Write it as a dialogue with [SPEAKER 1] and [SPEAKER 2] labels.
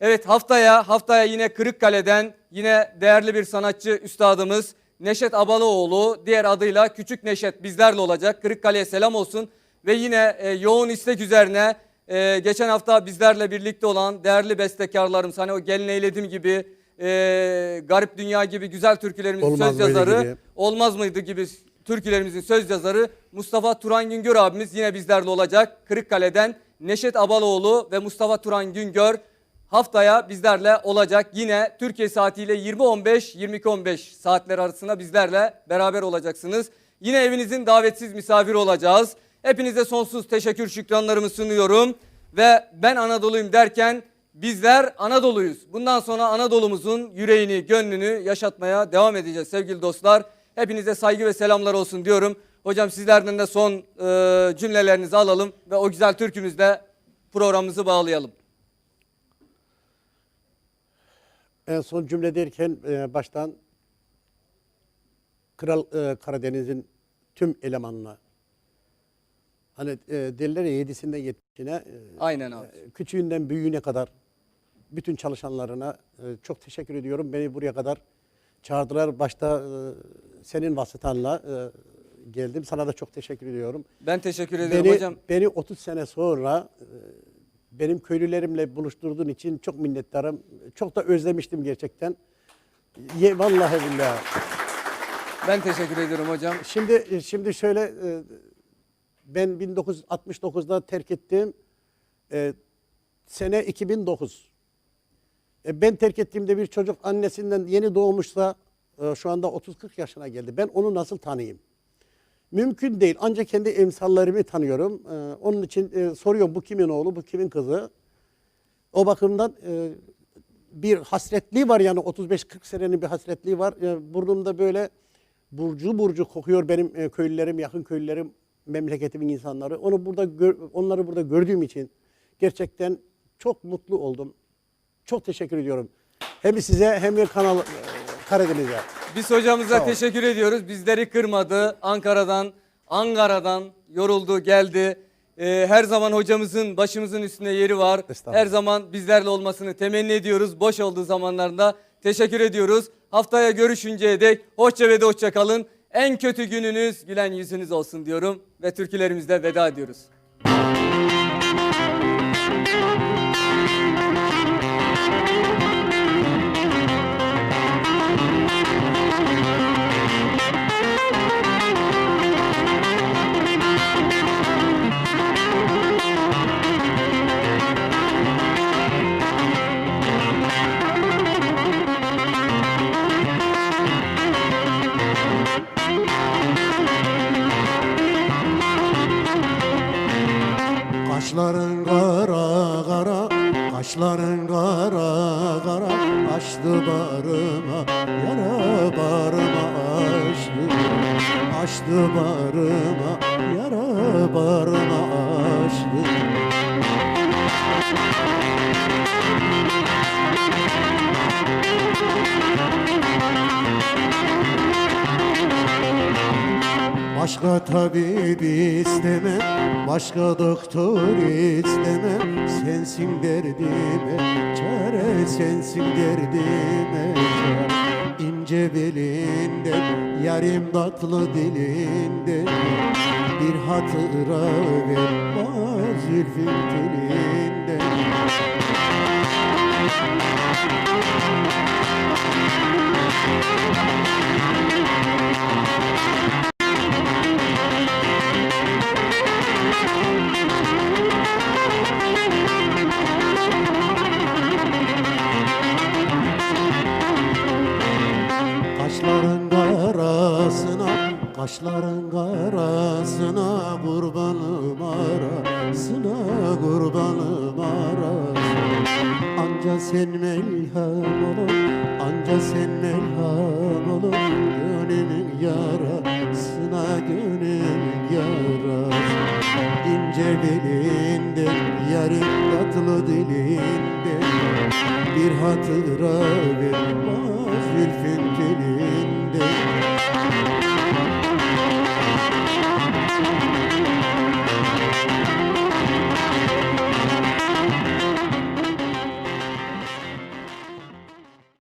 [SPEAKER 1] Evet haftaya haftaya yine Kırıkkale'den yine değerli bir sanatçı üstadımız Neşet Abalıoğlu diğer adıyla Küçük Neşet bizlerle olacak. Kırıkkale'ye selam olsun ve yine e, yoğun istek üzerine e, geçen hafta bizlerle birlikte olan değerli bestekarlarımız hani o gelin eyledim gibi e, garip dünya gibi güzel türkülerimizin
[SPEAKER 2] Olmaz
[SPEAKER 1] söz yazarı
[SPEAKER 2] gibi.
[SPEAKER 1] olmaz mıydı gibi türkülerimizin söz yazarı Mustafa Turan Güngör abimiz yine bizlerle olacak. Kırıkkale'den Neşet Abaloğlu ve Mustafa Turan Güngör haftaya bizlerle olacak. Yine Türkiye saatiyle 20.15-22.15 saatler arasında bizlerle beraber olacaksınız. Yine evinizin davetsiz misafiri olacağız. Hepinize sonsuz teşekkür şükranlarımı sunuyorum. Ve ben Anadolu'yum derken bizler Anadolu'yuz. Bundan sonra Anadolu'muzun yüreğini, gönlünü yaşatmaya devam edeceğiz sevgili dostlar. Hepinize saygı ve selamlar olsun diyorum. Hocam sizlerden de son e, cümlelerinizi alalım ve o güzel türkümüzle programımızı bağlayalım.
[SPEAKER 2] En son cümle derken e, baştan Kral e, Karadeniz'in tüm elemanına hani e, derler ya yedisinden yetmişine e,
[SPEAKER 1] Aynen abi.
[SPEAKER 2] küçüğünden büyüğüne kadar bütün çalışanlarına e, çok teşekkür ediyorum. Beni buraya kadar çağırdılar. Başta e, senin vasıtanla e, geldim. Sana da çok teşekkür ediyorum.
[SPEAKER 1] Ben teşekkür ederim
[SPEAKER 2] Beni,
[SPEAKER 1] hocam.
[SPEAKER 2] beni 30 sene sonra e, benim köylülerimle buluşturduğun için çok minnettarım. Çok da özlemiştim gerçekten. Ye, vallahi billahi.
[SPEAKER 1] Ben teşekkür ediyorum hocam.
[SPEAKER 2] Şimdi şimdi şöyle e, ben 1969'da terk ettim. E, sene 2009. E, ben terk ettiğimde bir çocuk annesinden yeni doğmuşsa şu anda 30-40 yaşına geldi. Ben onu nasıl tanıyayım? Mümkün değil. Ancak kendi emsallerimi tanıyorum. E, onun için e, soruyorum bu kimin oğlu, bu kimin kızı? O bakımdan e, bir hasretliği var yani 35-40 senenin bir hasretliği var. E, burnumda böyle burcu burcu kokuyor benim e, köylülerim, yakın köylülerim, memleketimin insanları. Onu burada gör- onları burada gördüğüm için gerçekten çok mutlu oldum. Çok teşekkür ediyorum. Hem size hem de kanal e, Karadeniz'e.
[SPEAKER 1] Biz hocamıza
[SPEAKER 2] Sağ
[SPEAKER 1] teşekkür ediyoruz. Bizleri kırmadı. Ankara'dan, Ankara'dan yoruldu, geldi. Ee, her zaman hocamızın başımızın üstünde yeri var.
[SPEAKER 2] Estağfurullah.
[SPEAKER 1] Her zaman bizlerle olmasını temenni ediyoruz. Boş olduğu zamanlarında teşekkür ediyoruz. Haftaya görüşünceye dek hoşça ve de hoşça kalın. En kötü gününüz gülen yüzünüz olsun diyorum ve türkülerimizle veda ediyoruz.
[SPEAKER 3] Kaşların kara kara, kaşların kara kara Açtı barıma, yara barıma açtı. Açtı barıma, yara barıma açtı Başka tabip istemem, başka doktor istemem. Sensin derdime çare, sensin derdime. İnce belinden, yarim tatlı dilinden. Bir hatıra ver bana zülfün telinden kaşların karasına Kurbanım arasına, kurbanım arasına. Anca sen melham olur, anca sen melham olur Gönlümün yarasına, gönlümün yarasına. İnce belinden, yarım tatlı dilinden Bir hatıra ver bana zülfün